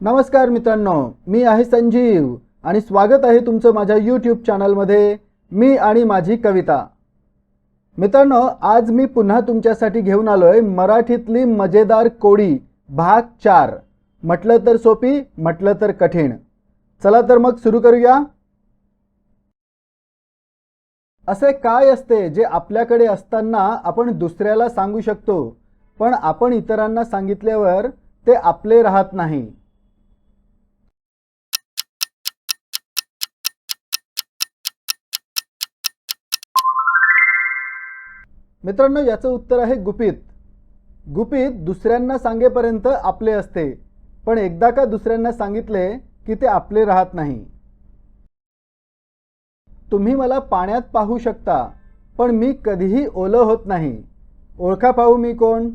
नमस्कार मित्रांनो मी आहे संजीव आणि स्वागत आहे तुमचं माझ्या यूट्यूब चॅनलमध्ये मी आणि माझी कविता. मित्रांनो आज मी पुन्हा तुमच्यासाठी घेऊन आलो आहे मराठीतली मजेदार कोडी भाग चार. म्हटलं तर सोपी म्हटलं तर कठीण. चला तर मग सुरू करूया. असे काय असते जे आपल्याकडे असताना आपण दुसऱ्याला सांगू शकतो पण आपण इतरांना सांगितल्यावर ते आपले राहत नाही? मित्रांनो याचं उत्तर आहे गुपित. गुपित दुसऱ्यांना सांगेपर्यंत आपले असते पण एकदा का दुसऱ्यांना सांगितले की ते आपले राहत नाही. तुम्ही मला पाण्यात पाहू शकता पण मी कधीही ओलं होत नाही. ओळखा पाहू मी कोण?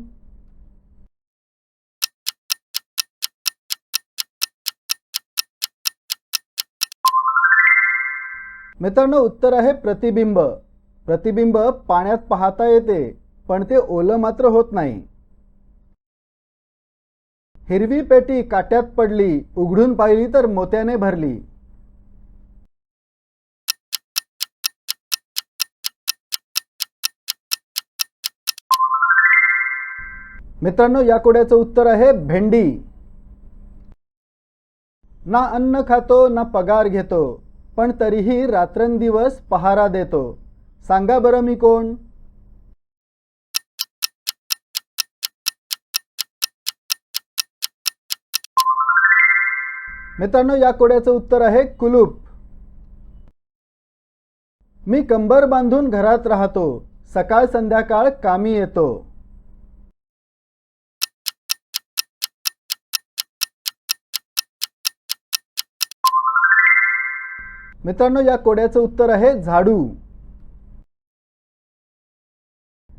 मित्रांनो उत्तर आहे प्रतिबिंब. प्रतिबिंब पाण्यात पाहता येते पण ते ओलं मात्र होत नाही. हिरवी पेटी काट्यात पडली उघडून पाहिली तर मोत्याने भरली. मित्रांनो या कोड्याचं उत्तर आहे भेंडी. ना अन्न खातो ना पगार घेतो पण तरीही रात्रंदिवस पहारा देतो. सांगा बरं मी कोण? मित्रांनो या कोड्याचं उत्तर आहे कुलूप. मी कंबर बांधून घरात राहतो. सकाळ संध्याकाळ कामी येतो. मित्रांनो या कोड्याचं उत्तर आहे झाडू.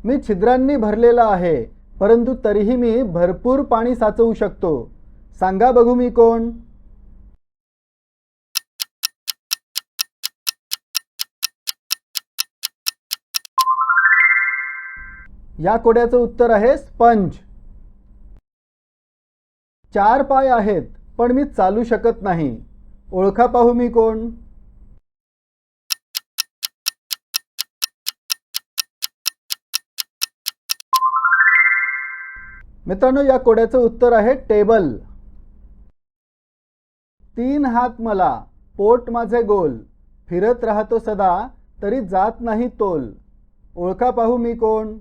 मी छिद्रांनी भरलेला आहे परंतु तरीही मी भरपूर पाणी साचवू शकतो. सांगा बघू मी कोण? या कोड्याचं उत्तर आहे स्पंज. चार पाय आहेत पण मी चालू शकत नाही. ओळखा पाहू मी कोण? मित्रांनो या कोड्याचं उत्तर आहे टेबल. तीन हात मला पोट माझे गोल. फिरत राहतो सदा तरी जात नाही तोल. ओळखा पाहू मी कोण?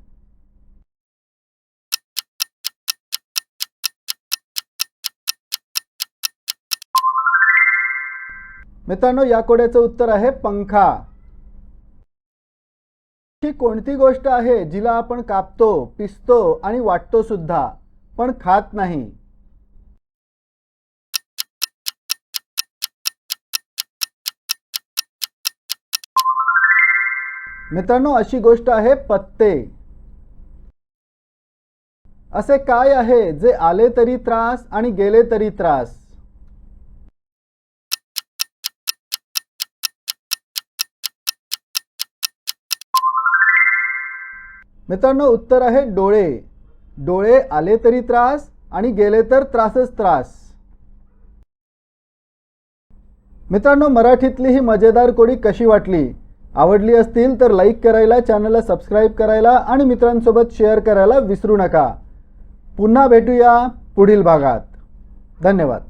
मित्रांनो या कोड्याचं उत्तर आहे पंखा. ही कोणती गोष्ट आहे जिला आपण कापतो पिसतो आणि वाटतो सुद्धा पण खात नाही. मित्रांनो अशी गोष्ट आहे पत्ते. असे काय आहे जे आले तरी त्रास आणि गेले तरी त्रास? मित्रांनो उत्तर आहे डोळे. डोळे आले तरी त्रास आणि गेले तर त्रासच त्रास. मित्रांनो मराठीतली ही मजेदार कोडी कशी वाटली? आवडली असतील तर लाईक करायला चॅनलला सबस्क्राईब करायला आणि मित्रांसोबत शेअर करायला विसरू नका. पुन्हा भेटूया पुढील भागात. धन्यवाद.